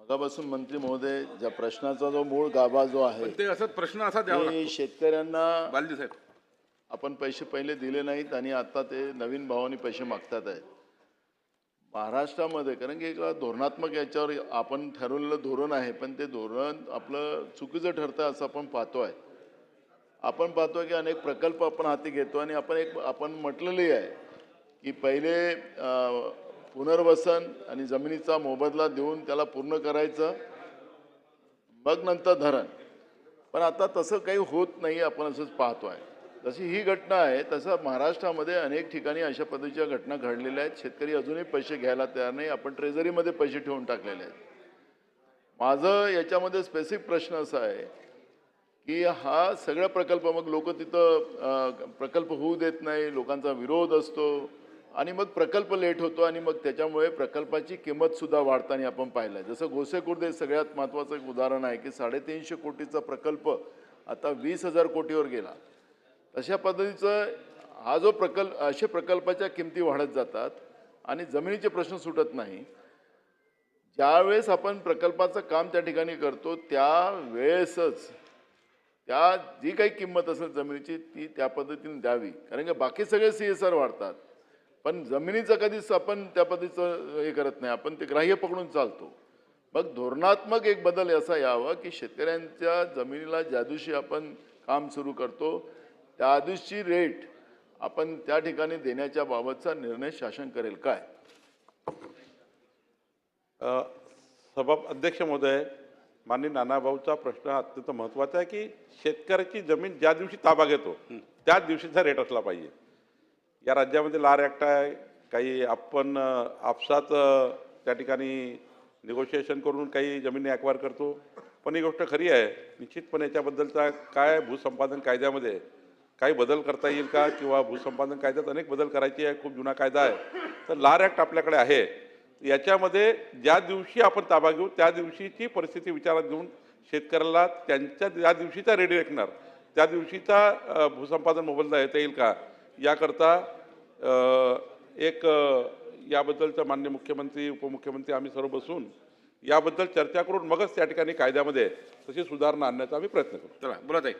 मगापासून मंत्री महोदय ज्या प्रश्नाचा जो मूळ गाभा जो आहे ते असं प्रश्न असा द्यावा की शेतकऱ्यांना बालदी साहेब. आपण पैसे पहिले दिले नाहीत आणि आता ते नवीन भावाने पैसे मागतात आहेत. महाराष्ट्रामध्ये कारण की एक धोरणात्मक याच्यावर आपण ठरवलेलं धोरण आहे पण ते धोरण आपलं चुकीचं ठरतं असं आपण पाहतो आहे आपण पाहतो की अनेक प्रकल्प आपण हाती घेतो आणि आपण एक आपण म्हटलेली आहे की पहिले पुनर्वसन आणि जमिनीचा मोबदला देऊन त्याला पूर्ण करायचं. मग नंतर धरण. पण आता तसं काही होत नाही आपण असंच पाहतो आहे जशी ही घटना आहे तसं महाराष्ट्रामध्ये अनेक ठिकाणी अशा पद्धतीच्या घटना घडलेल्या आहेत. शेतकरी अजूनही पैसे घ्यायला तयार नाही. आपण ट्रेझरीमध्ये पैसे ठेवून टाकलेले आहेत. माझं याच्यामध्ये स्पेसिफिक प्रश्न असा आहे की हा सगळा प्रकल्प मग लोक तिथं प्रकल्प होऊ देत नाही लोकांचा विरोध असतो. आणि मग प्रकल्प लेट होतो आणि मग त्याच्यामुळे प्रकल्पाची किंमत सुद्धा वाढताना आपण पाहिलं जसं गोसेखुर्द सगळ्यात महत्त्वाचं एक उदाहरण आहे की साडेतीनशे कोटीचा प्रकल्प आता वीस हजार कोटीवर गेला. तशा पद्धतीचं हा जो प्रकल्प असे प्रकल्पाच्या किमती वाढत जातात आणि जमिनीचे प्रश्न सुटत नाही. ज्यावेळेस आपण प्रकल्पाचं काम त्या ठिकाणी करतो त्यावेळेसच त्या जी काही किंमत असेल जमिनीची ती त्या पद्धतीने द्यावी. कारण की बाकी सगळे सी एस आर वाढतात. पण जमिनीचं कधीच आपण त्या पद्धतीचं हे करत नाही. आपण ते ग्राह्य पकडून चालतो. मग धोरणात्मक एक बदल असा यावा की शेतकऱ्यांच्या जमिनीला ज्या दिवशी आपण काम सुरू करतो त्या दिवशी रेट आपण त्या ठिकाणी देण्याच्या बाबतचा निर्णय शासन करेल. काय? अ, सभा अध्यक्ष महोदय माननीय नानाभाऊचा प्रश्न अत्यंत महत्त्वाचा आहे की शेतकऱ्याची जमीन ज्या दिवशी ताबा घेतो त्याच दिवशीचा रेट असला पाहिजे. या राज्यामध्ये लार ॲक्ट आहे. काही आपण आपसात त्या ठिकाणी निगोशिएशन करून काही जमिनी ॲक्वायर करतो. पण ही गोष्ट खरी आहे. निश्चितपणे याच्याबद्दलचा काय भूसंपादन कायद्यामध्ये काही बदल करता येईल का? किंवा भूसंपादन कायद्यात अनेक बदल करायचे आहे. खूप जुना कायदा आहे. तर लार ॲक्ट आपल्याकडे आहे. याच्यामध्ये ज्या दिवशी आपण ताबा घेऊ त्या दिवशीची परिस्थिती विचारात घेऊन शेतकऱ्याला त्यांच्या ज्या दिवशीचा रेडी ऐकणार. त्या दिवशीचा भूसंपादन मोबदला येता येईल का? याकरता एक याबद्दलचं मान्य मुख्यमंत्री उपमुख्यमंत्री आम्ही सर्व बसून याबद्दल चर्चा करून मगच त्या ठिकाणी कायद्यामध्ये तशी सुधारणा आणण्याचा आम्ही प्रयत्न करू. चला बोला ताई.